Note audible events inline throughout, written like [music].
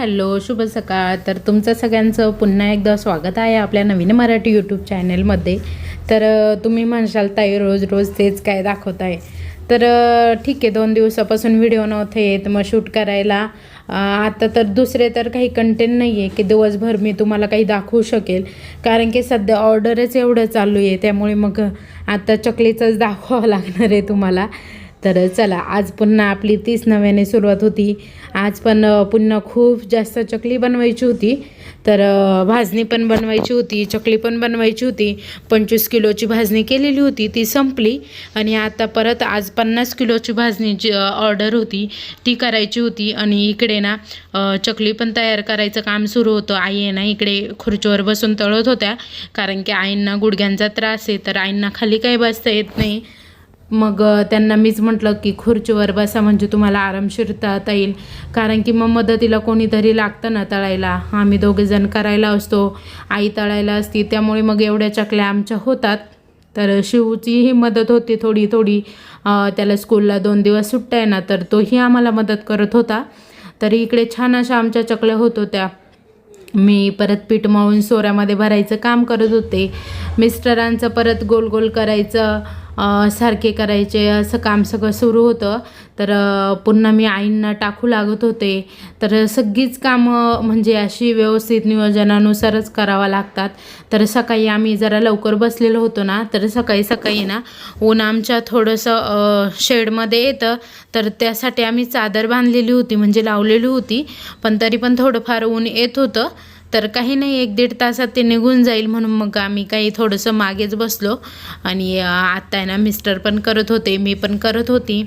Hello शुभ सकाळ. तर तुमचं सगळ्यांचं पुन्हा एकदा स्वागत आहे आपल्या नवीन मराठी यूट्यूब चॅनलमध्ये तर तुम्ही म्हणशाल ताई रोज रोज तेच काय दाखवत आहे तर ठीक आहे दोन दिवसापासून व्हिडिओ नव्हते येत मग शूट करायला. आता तर दुसरे तर काही कंटेंट नाही आहे की दिवसभर मी तुम्हाला काही दाखवू शकेल. कारण की सध्या ऑर्डरच एवढं चालू आहे त्यामुळे मग आता चकलीचंच दाखवावं लागणार आहे तुम्हाला. तर चला आज पुन्हा आपली तीच नव्याने सुरुवात होती. आज पण पुन्हा खूप जास्त चकली बनवायची होती. तर भाजणी पण बनवायची होती चकली पण बनवायची होती. पंचवीस किलोची भाजणी केलेली होती ती संपली. आणि आता परत आज पन्नास किलोची भाजणीची ऑर्डर होती ती करायची होती. आणि इकडे ना चकली पण तयार करायचं काम सुरू होतं. आई आहे ना इकडे खुर्चीवर बसून तळत होत्या. कारण की आईंना गुडघ्यांचा त्रास आहे तर आईंना खाली काही बसता येत नाही. मग त्यांना मीच म्हटलं की खुर्चीवर बसा म्हणजे तुम्हाला आरामशीर तळता येईल. कारण की मग मदतीला कोणीतरी लागतं ना तळायला. आम्ही दोघेजण करायला असतो. आई तळायला असती. त्यामुळे मग एवढ्या चकल्या आमच्या होतात. तर शिवचीही मदत होती थोडी थोडी. त्याला स्कूलला दोन दिवस सुट्ट्या आहे ना तर तोही आम्हाला मदत करत होता. तर इकडे छान अशा आमच्या चकल्या होत होत्या. मी परत पीठ मळून सोऱ्यामध्ये भरायचं काम करत होते. मिस्टरांचं परत गोल गोल करायचं. सारखे करायचे असं काम सगळं सुरू होतं. तर पुन्हा मी आईंना टाकू लागत होते. तर सगळीच कामं म्हणजे अशी व्यवस्थित नियोजनानुसारच करावं लागतात. तर सकाळी आम्ही जरा लवकर बसलेलो होतो ना तर सकाळी सकाळी ना ऊन आमच्या थोडंसं शेडमध्ये येतं. तर त्यासाठी आम्ही चादर बांधलेली होती म्हणजे लावलेली होती. पण तरी पण थोडंफार ऊन येत होतं. तर काही नाही एक दीड तासात ते निघून जाईल म्हणून मग आम्ही काही थोडंसं मागेच बसलो. आणि आत्ता आता आहे ना मिस्टर पण करत होते मी पण करत होती.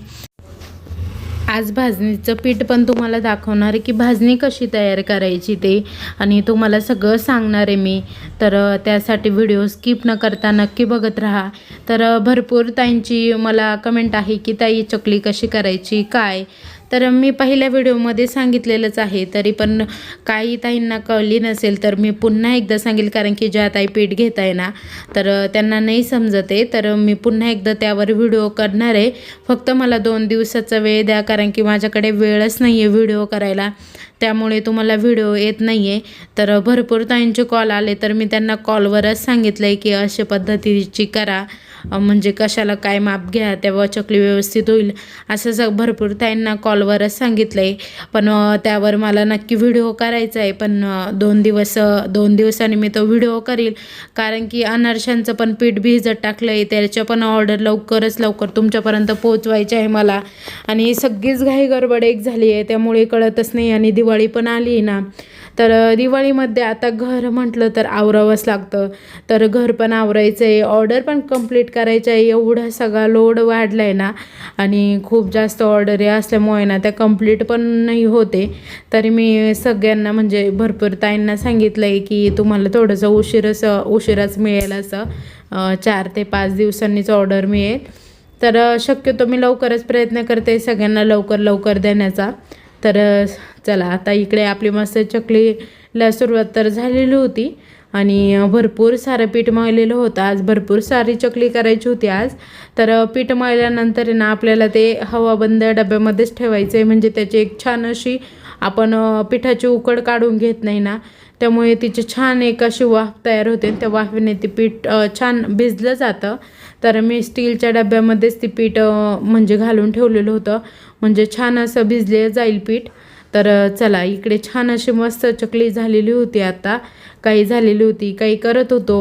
आज भाजणीचं पीठ पण तुम्हाला दाखवणार आहे की भाजणी कशी तयार करायची ते. आणि तुम्हाला सगळं सांगणार आहे मी. तर त्यासाठी व्हिडिओ स्किप न करता नक्की बघत राहा. तर भरपूर ताईंची मला कमेंट आहे की ताई चकली कशी करायची काय? तर मी पहिल्या व्हिडिओमध्ये सांगितलेलंच आहे तरी पण काही ताईंना कळली नसेल तर मी पुन्हा एकदा सांगेल कारण की ज्या ताई पीठ घेत आहे ना तर त्यांना नाही समजत. तर मी पुन्हा एकदा त्यावर व्हिडिओ करणार आहे. फक्त मला दोन दिवसाचा वेळ द्या कारण की माझ्याकडे वेळच नाही आहे व्हिडिओ करायला. त्यामुळे तुम्हाला व्हिडिओ येत नाही आहे तर भरपूर ताईंचे कॉल आले तर मी त्यांना कॉलवरच सांगितलं आहे की अशा पद्धतीची करा. म्हणजे कशाला काय माप घ्या तेव्हा चकली व्यवस्थित होईल. असं स भरपूर ताईंना कॉलवरच सांगितलं आहे पण त्यावर मला नक्की व्हिडिओ करायचा आहे पण दोन दिवस दोन दिवसांनी मी तो व्हिडिओ करील. कारण की अनारशांचं पण पीठ भिजत टाकलं आहे त्याच्या पण ऑर्डर लवकरच लवकर तुमच्यापर्यंत पोहोचवायची आहे मला. आणि सगळीच घाई गडबड एक झाली आहे त्यामुळे कळतच नाही. आणि दिवाळी दिवाळी पण आली आहे ना तर दिवाळीमध्ये आता घर म्हटलं तर आवरावंच लागतं. तर घर पण आवरायचं आहे ऑर्डर पण कंप्लीट करायचं आहे एवढा सगळा लोड वाढला आहे ना आणि खूप जास्त ऑर्डर आहे असल्यामुळे ना त्या कंप्लीट पण नाही होते. तरी मी सगळ्यांना म्हणजे भरपूर ताईंना सांगितलं आहे की तुम्हाला थोडंसं उशीरच उशिराच मिळेल असं. चार ते पाच दिवसांनीच ऑर्डर मिळेल. तर शक्यतो मी लवकरच प्रयत्न करते सगळ्यांना लवकर लवकर देण्याचा. तर चला आता इकडे आपली मस्त चकलीला सुरुवात तर झालेली होती. आणि भरपूर सारं पीठ मळलेलं होतं. आज भरपूर सारी चकली करायची होती आज. तर पीठ मळल्यानंतर ना आपल्याला ते हवाबंद डब्यामध्येच ठेवायचं आहे म्हणजे त्याची एक छान अशी आपण पिठाची उकड काढून घेत नाही ना. त्यामुळे तिचे छान एक अशी वाफ तयार होते. त्या वाफेने ती पीठ छान भिजलं जातं. तर मी स्टीलच्या डब्यामध्येच ती पीठ म्हणजे घालून ठेवलेलं होतं. म्हणजे छान असं भिजले जाईल पीठ. तर चला इकडे छान अशी मस्त चकली झालेली होती आता. काही झालेली होती काही करत होतो.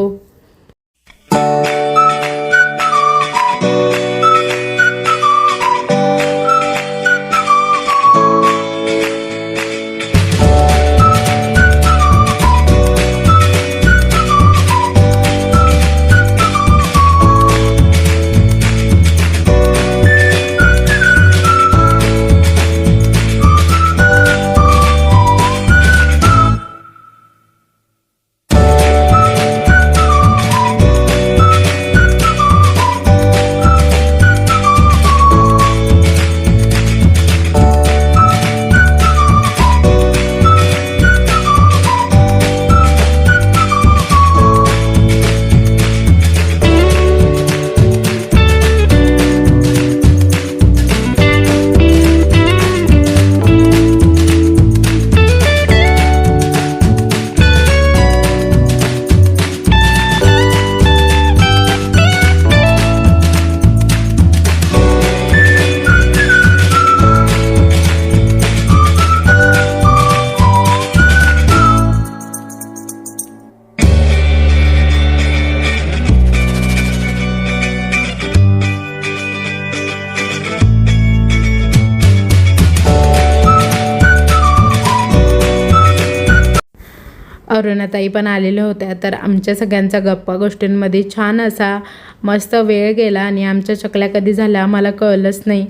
ताई पण आलेल्या होत्या. तर आमच्या सगळ्यांचा गप्पा गोष्टींमध्ये छान असा मस्त वेळ गेला आणि आमच्या चकल्या कधी झाल्या आम्हाला कळलंच नाही.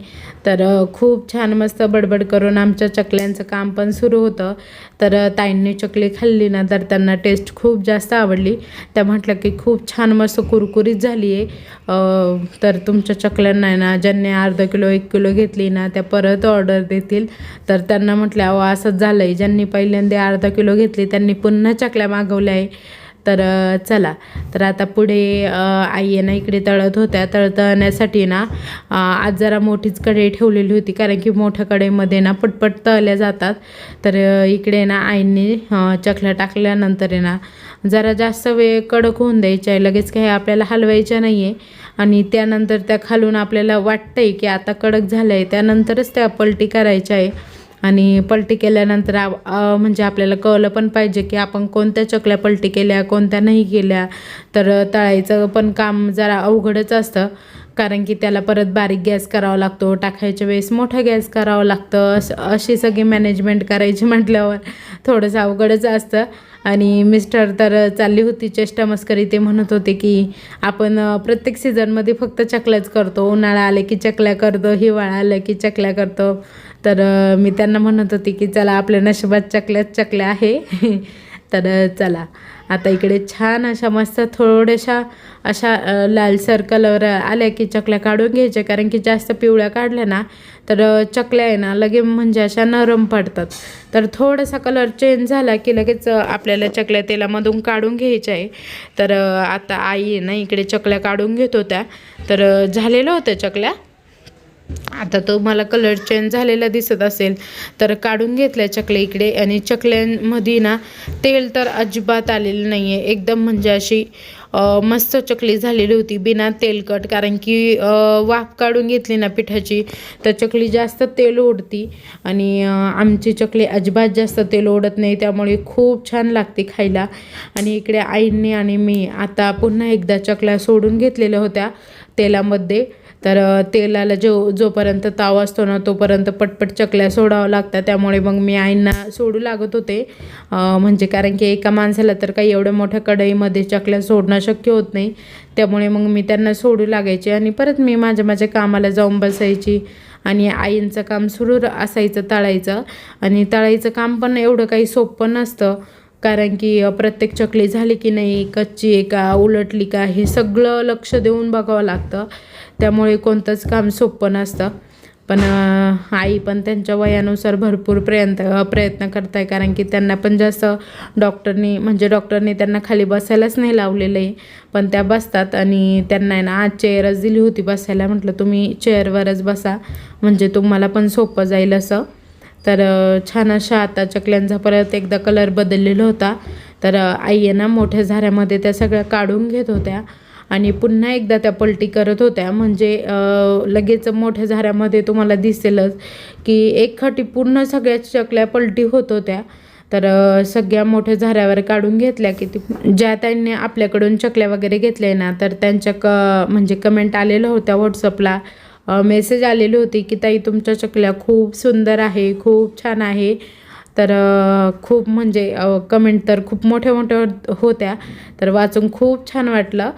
तर खूप छान मस्त बडबड करून आमच्या चकल्यांचं काम पण सुरू होतं. तर ताईंनी चकली खाल्ली ना तर त्यांना टेस्ट खूप जास्त आवडली. त्या म्हटलं की खूप छान मस्त कुरकुरीत झाली आहे. तर तुमच्या चकल्यांना ना ज्यांनी अर्धा किलो एक किलो घेतली ना त्या परत ऑर्डर देतील. तर त्यांना म्हटलं अहो असंच झालं आहे ज्यांनी पहिल्यांदा अर्धा किलो घेतली त्यांनी पुन्हा चकल्या मागवल्या आहे. तर चला. तर आता पुढे आई आहे ना इकडे तळत होत्या. तळतळण्यासाठी ना आज जरा मोठीच कढई ठेवलेली होती. कारण की मोठ्या कढईमध्ये ना पटपट तळल्या जातात. तर इकडे ना आईंनी चकल्या टाकल्यानंतर आहे ना जरा जास्त वेळ कडक होऊन द्यायच्या आहे. लगेच काही आपल्याला हलवायच्या नाही आहे आणि त्यानंतर त्या खालून आपल्याला वाटतंय की आता कडक झालं आहे त्यानंतरच त्या पलटी करायच्या आहे. आणि पलटी केल्यानंतर म्हणजे आपल्याला कळलं पण पाहिजे की आपण कोणत्या चकल्या पलटी केल्या कोणत्या नाही केल्या. तर तळायचं पण काम जरा अवघडच असतं. कारण की त्याला परत बारीक गॅस करावा लागतो टाकायच्या वेळेस मोठा गॅस करावा लागतं. असं अशी सगळी मॅनेजमेंट करायची म्हटल्यावर थोडंसं अवघडच असतं. आणि मिस्टर तर चालली होती चेष्टा मस्करी ते म्हणत होते की आपण प्रत्येक सीझनमध्ये फक्त चकल्याच करतो. उन्हाळा आले की चकल्या करतो हिवाळा आलं की चकल्या करतो. तर मी त्यांना म्हणत होती की चला आपल्या नशिबात चकल्याच चकल्या आहे. [laughs] तर चला. आता इकडे छान अशा मस्त थोड्याशा अशा लालसर कलर आल्या की चकल्या काढून घ्यायच्या. कारण की जास्त पिवळ्या काढल्या ना तर चकल्या आहे ना लगे म्हणजे अशा नरम पडतात. तर थोडासा कलर चेंज झाला की लगेच आपल्याला चकल्या तेलामधून काढून घ्यायच्या आहे. तर आता आई आहे ना इकडे चकल्या काढून घेत होत्या. तर झालेलं होतं चकल्या? आता तो मला कलर चेंज झालेला दिसत असेल तर काढून घेतल्या चकल्या इकडे. आणि चकल्यांमध्ये ना तेल तर अजिबात आलेलं नाही आहे एकदम म्हणजे अशी मस्त चकली झालेली होती बिना तेलकट कारण की वाफ काढून घेतली ना पिठाची तर चकली जास्त तेल ओढती. आणि आमची चकली अजिबात जास्त तेल ओढत नाही त्यामुळे खूप छान लागते खायला. आणि इकडे आईंनी आणि मी आता पुन्हा एकदा चकल्या सोडून घेतलेल्या होत्या तेलामध्ये. तर तेलाला जो जोपर्यंत ताव असतो ना तोपर्यंत पटपट चकल्या सोडावं लागतात. त्यामुळे मग मी आईंना सोडू लागत होते. म्हणजे कारण की एका माणसाला तर काही एवढ्या मोठ्या कढईमध्ये चकल्या सोडणं शक्य होत नाही. त्यामुळे मग मी त्यांना सोडू लागायचे आणि परत मी माझ्या माझ्या कामाला जाऊन बसायची आणि आईंचं काम सुरू असायचं तळायचं. आणि तळायचं काम पण एवढं काही सोपं नसतं. कारण की प्रत्येक चकली झाली की नाही कच्ची आहे का उलटली का हे सगळं लक्ष देऊन बघावं लागतं. त्यामुळे कोणतंच काम सोपं नसतं. पण आई पण त्यांच्या वयानुसार भरपूर प्रयत्न प्रयत्न करत आहे कारण की त्यांना पण जास्त डॉक्टरनी म्हणजे डॉक्टरनी त्यांना खाली बसायलाच नाही लावलेलं आहे. पण त्या बसतात आणि त्यांना आहे ना आज चेअरच दिली होती बसायला. म्हटलं तुम्ही चेअरवरच बसा. म्हणजे तुम्हाला पण सोपं जाईल असं. तर छान अशा आता चकल्यांचा परत एकदा कलर बदललेला होता. तर आई आहे ना मोठ्या झाऱ्यामध्ये त्या सगळ्या काढून घेत होत्या. आणि पुन्हा एकदा त्या पलटी करत होत्या. म्हणजे लगेच मोठ्या झाऱ्यामध्ये तुम्हाला दिसेलच की एक खाटी पूर्ण सगळ्या चकल्या पलटी होत होत्या. तर सगळ्या मोठ्या झाऱ्यावर काढून घेतल्या की ती ज्या त्यांनी आपल्याकडून चकल्या वगैरे घेतल्या ना तर त्यांच्या क म्हणजे कमेंट आलेल्या होत्या व्हॉट्सअपला मेसेज आलेली होती की ताई तुमच्या चकल्या खूप सुंदर आहे खूप छान आहे. तर खूप म्हणजे कमेंट तर खूप मोठ्या मोठ्या होत्या. तर वाचून खूप छान वाटलं.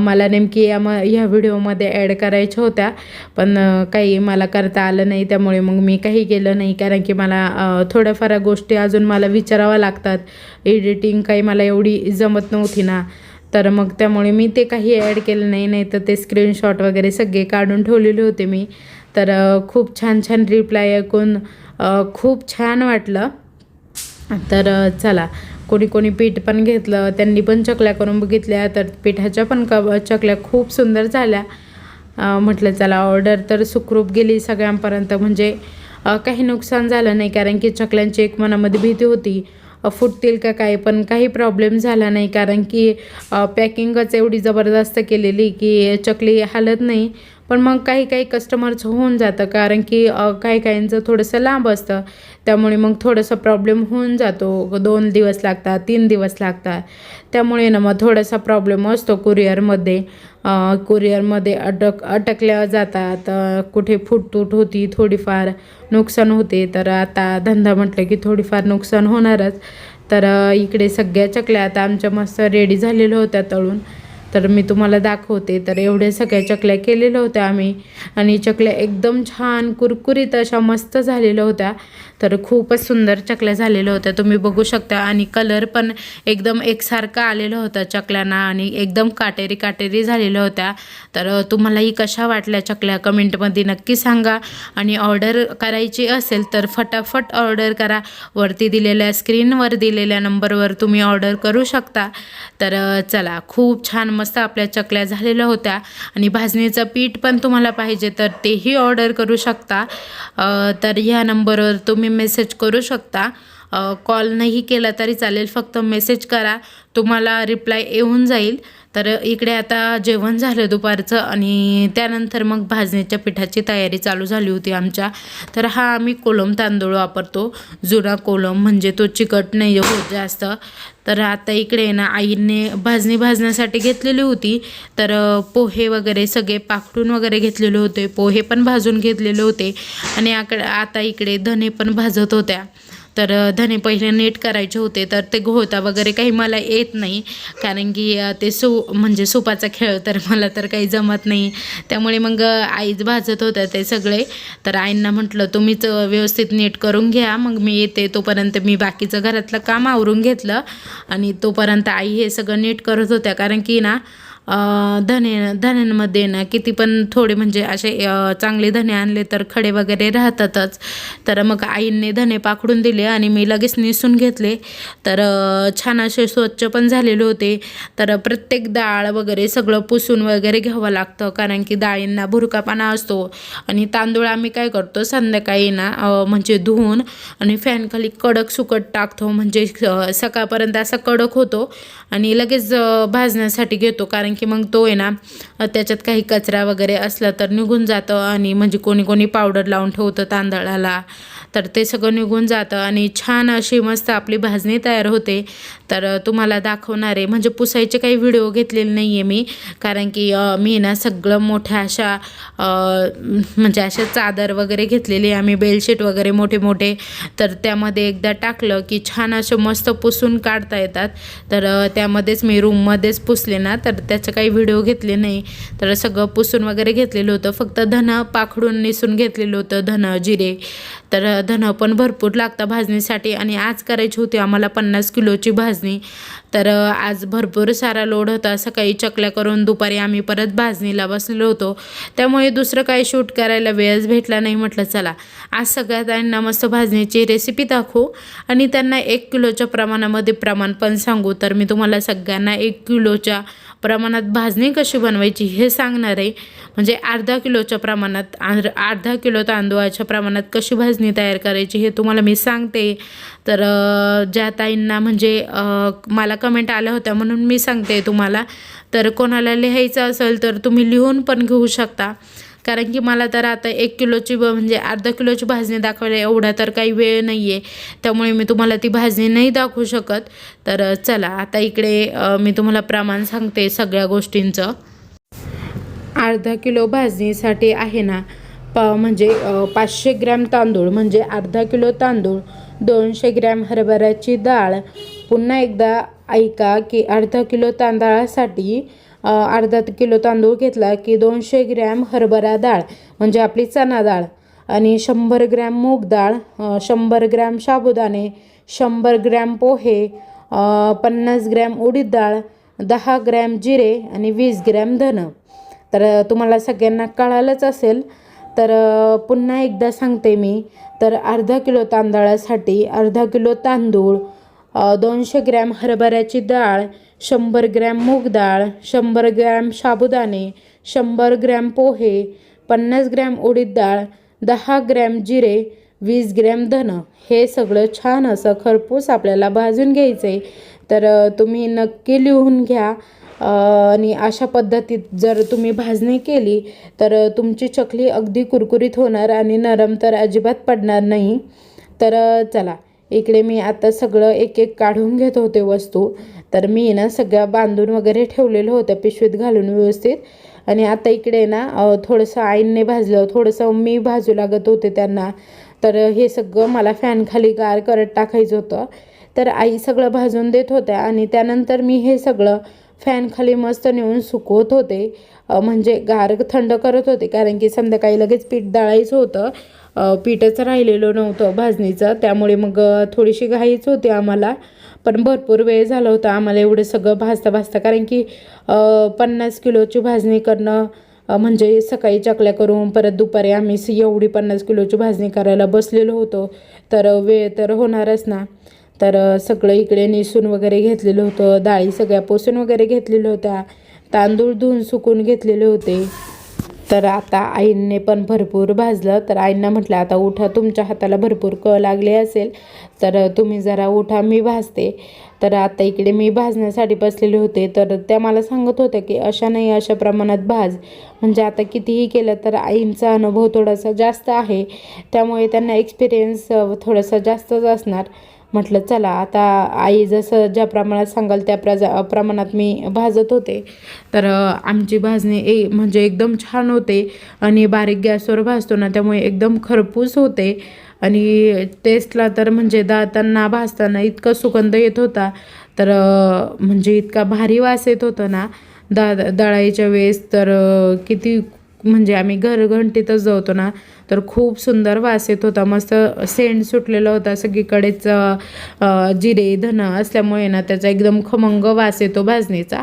मला नेमकी या म ह्या व्हिडिओमध्ये ॲड करायच्या होत्या. पण काही मला करता आलं नाही. त्यामुळे मग मी काही केलं नाही. कारण की मला थोड्याफार गोष्टी अजून मला विचाराव्या लागतात. एडिटिंग काही मला एवढी जमत नव्हती ना. तर मग त्यामुळे मी ते काही ॲड केलं नाही. नाही तर ते स्क्रीनशॉट वगैरे सगळे काढून ठेवलेले होते मी. तर खूप छान छान रिप्लाय ऐकून खूप छान वाटलं. तर चला कोणी कोणी पीठ पण घेतलं त्यांनी पण चकल्या करून बघितल्या तर पिठाच्या पण क चकल्या खूप सुंदर झाल्या. म्हटलं चला ऑर्डर तर सुखरूप गेली सगळ्यांपर्यंत म्हणजे काही नुकसान झालं नाही कारण की चकल्यांची एक मनामध्ये भीती होती. फुटतील का काय पण काही प्रॉब्लेम झाला नाही कारण की पॅकिंगच एवढी जबरदस्त केलेली की चकली हालत नाही. पण मग काही काही कस्टमरचं होऊन जातं. कारण की काही काहींचं थोडंसं लांब असतं. त्यामुळे मग थोडासा प्रॉब्लेम होऊन जातो. दोन दिवस लागतात तीन दिवस लागतात. त्यामुळे ना मग थोडासा प्रॉब्लेम असतो कुरिअरमध्ये कुरिअरमध्ये अटक अटकल्या जातात. कुठे फुटतूट होती थोडीफार नुकसान होते. तर आता धंदा म्हटलं की थोडीफार नुकसान होणारच. तर इकडे सगळ्या चकल्या आता आमच्या मस्त रेडी झालेल्या होत्या तळून. तर मी तुम्हाला दाखवते. तर एवढ्या सगळ्या चकल्या केलेल्या होत्या आम्ही. आणि चकल्या एकदम छान कुरकुरीत अशा मस्त झालेल्या होत्या. तर खूपच सुंदर चकल्या झालेल्या होत्या. तुम्ही बघू शकता. आणि कलर पण एकदम एकसारखा आलेला होता चकल्यांना आणि एकदम काटेरी काटेरी झालेल्या होत्या. तर तुम्हाला तुम्हालाही कशा वाटल्या चकल्या कमेंटमध्ये नक्की सांगा. आणि ऑर्डर करायची असेल तर फटाफट ऑर्डर करा. वरती दिलेल्या स्क्रीनवर दिलेल्या नंबरवर तुम्ही ऑर्डर करू शकता. तर चला खूप छान मस्त आपल्या चकल्या झालेल्या होत्या. आणि भाजणीचं पीठ पण तुम्हाला पाहिजे तर तेही ऑर्डर करू शकता. तर ह्या नंबरवर तुम्ही मेसेज करू शकता. कॉल नाही केला तरी चालेल. फक्त मेसेज करा. तुम्हाला रिप्लाय येऊन जाईल. तर इकडे आता जेवण झालं दुपारचं आणि त्यानंतर मग भाजणीच्या पिठाची तयारी चालू झाली होती आमच्या. तर हा आम्ही कोलम तांदूळ वापरतो. जुना कोलम म्हणजे तो चिकट नाही होत जास्त. तर आता इकडे ना आईने भाजणी भाजण्यासाठी घेतलेली होती. तर पोहे वगैरे सगळे पाखडून वगैरे घेतलेले होते. पोहे पण भाजून घेतलेले होते. आणि आकडे आता इकडे धने पण भाजत होत्या. तर धने पहिले नीट करायचे होते तर ते घोळता वगैरे काही मला येत नाही. कारण की ते सु म्हणजे सुपाचा खेळ तर मला तर काही जमत नाही. त्यामुळे मग आईच भाजत होत्या ते सगळे. तर आईंना म्हटलं तुम्हीच व्यवस्थित नीट करून घ्या. मग मी येते. तोपर्यंत मी बाकीचं घरातलं काम आवरून घेतलं. आणि तोपर्यंत आई हे सगळं नीट करत होत्या. कारण की ना धने धन्यांमध्ये ना किती पण थोडे म्हणजे असे चांगले धने आणले तर खडे वगैरे राहतातच. तर मग आईंनी धने पाकडून दिले आणि मी लगेच निसून घेतले. तर छान असे स्वच्छ पण झालेले होते. तर प्रत्येक डाळ वगैरे सगळं पुसून वगैरे घ्यावं लागतं कारण की डाळींना भुरकापाना असतो. आणि तांदूळ आम्ही काय करतो संध्याकाळी ना म्हणजे धुवून आणि फॅनखाली कडक सुकट टाकतो. म्हणजे सकाळपर्यंत असा कडक होतो आणि लगेच भाजण्यासाठी घेतो. कारण की मग तो आहे ना त्याच्यात काही कचरा वगैरे असला तर निघून जातं आणि म्हणजे कोणी कोणी पावडर लावून ठेवतं तांदळाला. तर ते सगळं निघून जातं आणि छान अशी मस्त आपली भाजणी तयार होते. तर तुम्हाला दाखवणार आहे. म्हणजे पुसायचे काही व्हिडिओ घेतलेले नाही आहे मी. कारण की मी ना सगळं मोठ्या अशा म्हणजे अशा चादर वगैरे घेतलेली आहे. आम्ही बेडशीट वगैरे मोठे मोठे. तर त्यामध्ये एकदा टाकलं की छान असं मस्त पुसून काढता येतात. तर त्यामध्येच मी रूममध्येच पुसले ना तर त्या त्याचं काही व्हिडिओ घेतले नाही. तर सगळं पुसून वगैरे घेतलेलं होतं. फक्त धनं पाखडून निसून घेतलेलं होतं धनं जिरे. तर धनं पण भरपूर लागतं भाजणीसाठी आणि आज करायची होती आम्हाला पन्नास किलोची भाजणी. तर आज भरपूर सारा लोड होता. सकाळी चकल्या करून दुपारी आम्ही परत भाजणीला बसलेलो होतो. त्यामुळे दुसरं काही शूट करायला वेळच भेटला नाही. म्हटलं चला आज सगळ्यात त्यांना मस्त भाजणीची रेसिपी दाखवू आणि त्यांना एक किलोच्या प्रमाणामध्ये प्रमाण पण सांगू. तर मी तुम्हाला सगळ्यांना एक किलोच्या प्रमाणात भाजणी कशी बनवायची हे सांगणार आहे. म्हणजे अर्धा किलोच्या प्रमाणात अर्धा किलो तांदूळाच्या प्रमाणात कशी भाजणी तयार करायची हे तुम्हाला मी सांगते. तर ज्या ताईंना म्हणजे मला कमेंट आल्या होत्या म्हणून मी सांगते तुम्हाला. तर कोणाला लिहायचं असेल तर तुम्ही लिहून पण घेऊ शकता. कारण की मला तर आता एक किलोची ब- म्हणजे अर्धा किलोची भाजणी दाखवायला एवढा तर काही वेळ नाही आहे त्यामुळे मी तुम्हाला ती भाजणी नाही दाखवू शकत. तर चला आता इकडे मी तुम्हाला प्रमाण सांगते सगळ्या गोष्टींचं. अर्धा किलो भाजणीसाठी आहे ना प म्हणजे पाचशे ग्रॅम तांदूळ म्हणजे अर्धा किलो तांदूळ दोनशे ग्रॅम हरभऱ्याची डाळ. पुन्हा एकदा ऐका की अर्धा किलो तांदळासाठी अर्धा किलो तांदूळ घेतला की दोनशे ग्रॅम हरभरा डाळ म्हणजे आपली चणा डाळ आणि शंभर ग्रॅम मूग डाळ शंभर ग्रॅम साबुदाणे शंभर ग्रॅम पोहे पन्नास ग्रॅम उडीद डाळ दहा ग्रॅम जिरे आणि वीस ग्रॅम धनं. तर तुम्हाला सगळ्यांना कळालंच असेल. तर पुन्हा एकदा सांगते मी. तर अर्धा किलो तांदळासाठी अर्धा किलो तांदूळ दोनशे ग्रॅम हरभऱ्याची डाळ शंभर ग्रॅम मूग डाळ शंभर ग्रॅम साबुदाणे शंभर ग्रॅम पोहे पन्नास ग्रॅम उडीद डाळ दहा ग्रॅम जिरे वीस ग्रॅम धनं. हे सगळं छान असं खरपूस आपल्याला भाजून घ्यायचं आहे तर तुम्ही नक्की लिहून घ्या. आणि अशा पद्धतीत जर तुम्ही भाजणी केली तर तुमची चकली अगदी कुरकुरीत होणार आणि नरम तर अजिबात पडणार नाही. तर चला. इकडे मी आता सगळं एक एक काढून घेत होते वस्तू. तर मी ना सगळ्या बांधून वगैरे ठेवलेलं होतं पिशवीत घालून व्यवस्थित. आणि आता इकडे ना थोडंसं आईने भाजलं थोडंसं मी भाजू लागत होते त्यांना. तर हे सगळं मला फॅनखाली गार करत टाकायचं होतं. तर आई सगळं भाजून देत होत्या आणि त्यानंतर मी हे सगळं फॅनखाली मस्त नेऊन सुकवत होते. म्हणजे गार थंड करत होते कारण की संध्याकाळी लगेच पीठ दळायचं होतं. पीठच राहिलेलं नव्हतं भाजणीचं. त्यामुळे मग थोडीशी घाईच होती आम्हाला. पण भरपूर वेळ झाला होता आम्हाला एवढं सगळं भाजता भाजता. कारण की पन्नास किलोची भाजणी करणं म्हणजे सकाळी चकल्या करून परत दुपारी आम्ही एवढी पन्नास किलोची भाजणी करायला बसलेलो होतो. तर वेळ तर होणारच ना. तर सगळं इकडे निसून वगैरे घेतलेलं होतं. डाळी सगळ्या पोसून वगैरे घेतलेल्या होत्या. तांदूळ धुवून सुकून घेतलेले होते. तर आता आईने पण भरपूर भाजलं. तर आईंना म्हटलं आता उठा तुमच्या हाताला भरपूर क लागले असेल तर तुम्ही जरा उठा मी भाजते. तर आता इकडे मी भाजण्यासाठी बसलेले होते. तर त्या मला सांगत होत्या की अशा नाही अशा प्रमाणात भाज. म्हणजे आता कितीही केलं तर आईंचा अनुभव थोडासा जास्त आहे. त्यामुळे त्यांना एक्सपिरियन्स थोडासा जास्तच असणार. म्हटलं चला आता आई जसं ज्या प्रमाणात सांगाल त्या प्रजा प्रमाणात मी भाजत होते. तर आमची भाजणी ए म्हणजे एकदम छान होते आणि बारीक गॅसवर भाजतो ना त्यामुळे एकदम खरपूस होते. आणि टेस्टला तर म्हणजे दातांना भाजताना इतका सुगंध येत होता. तर म्हणजे इतका भारी वास येत होता ना दा दळायच्या वेळेस. तर किती म्हणजे आम्ही घरघंटीतच जवतो ना तर खूप सुंदर वास येत होता. मस्त सेंट सुटलेला होता सगळीकडेच जिरे धन असल्यामुळे ना त्याचा एकदम खमंग वास येतो भाजणीचा.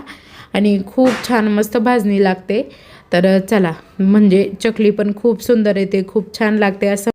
आणि खूप छान मस्त भाजणी लागते. तर चला म्हणजे चकली पण खूप सुंदर येते खूप छान लागते असं.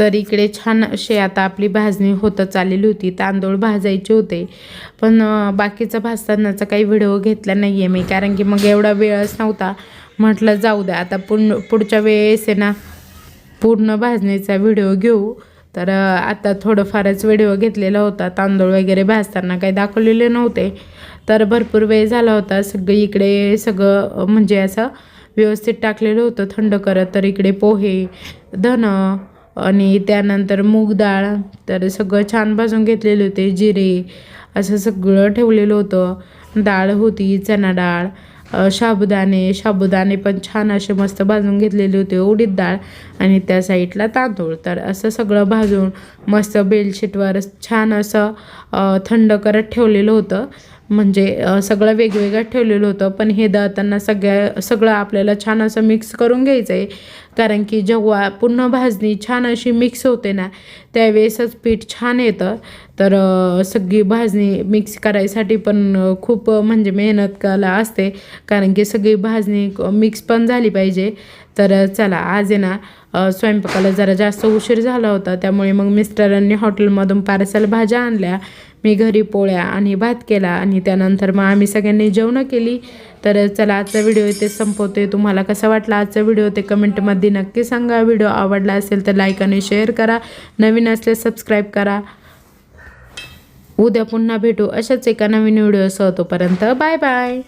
तर इकडे छान असे आता आपली भाजणी होतं चाललेली होती. तांदूळ भाजायचे होते. पण बाकीचा भाजतानाचा काही व्हिडिओ घेतला नाही आहे मी. कारण की मग एवढा वेळच नव्हता. म्हटलं जाऊ द्या. आता पुढ पुढच्या वेळेस आहे ना पूर्ण भाजणीचा व्हिडिओ घेऊ. तर आता थोडंफारच व्हिडिओ घेतलेला होता. तांदूळ वगैरे भाजताना काही दाखवलेले नव्हते. तर भरपूर वेळ झाला होता. सगळं इकडे सगळं म्हणजे असं व्यवस्थित टाकलेलं होतं थंड करत. तर इकडे पोहे धन आणि त्यानंतर मूग डाळ तर सगळं छान भाजून घेतलेले होते जिरे असं सगळं ठेवलेलं होतं. डाळ होती चणा डाळ साबुदाणे साबुदाणे पण छान असे मस्त भाजून घेतलेले होते उडीद डाळ आणि त्या साईडला तांदूळ. तर असं सगळं भाजून मस्त बेलशीटवर छान असं थंड करत ठेवलेलं होतं. म्हणजे सगळं वेगवेगळं ठेवलेलं होतं. पण हे दळताना सगळ्या सगळं आपल्याला छान असं मिक्स करून घ्यायचं आहे कारण की जेव्हा पूर्ण भाजणी छान अशी मिक्स होते ना त्यावेळेसच पीठ छान येतं. तर सगळी भाजणी मिक्स करायसाठी पण खूप म्हणजे मेहनत कला असते. कारण की सगळी भाजणी मिक्स पण झाली पाहिजे. तर चला आज आहे ना स्वयंपाकाला जरा जास्त उशीर झाला होता. त्यामुळे मग मिस्टरांनी हॉटेलमधून पार्सल भाज्या आणल्या. मी घरी पोळ्या आणि भात केला आणि त्यानंतर मग आम्ही सगळ्यांनी जेवणं केली. तर चला आजचा व्हिडिओ इथे संपवते तुम्हाला कसा वाटला आजचा व्हिडिओ? ते कमेंटमध्ये नक्की सांगा. व्हिडिओ आवडला असेल तर लाईक आणि शेअर करा. नवीन असले सबस्क्राईब करा. उद्या पुन्हा भेटू अशाच एका नवीन व्हिडिओसह. तोपर्यंत बाय बाय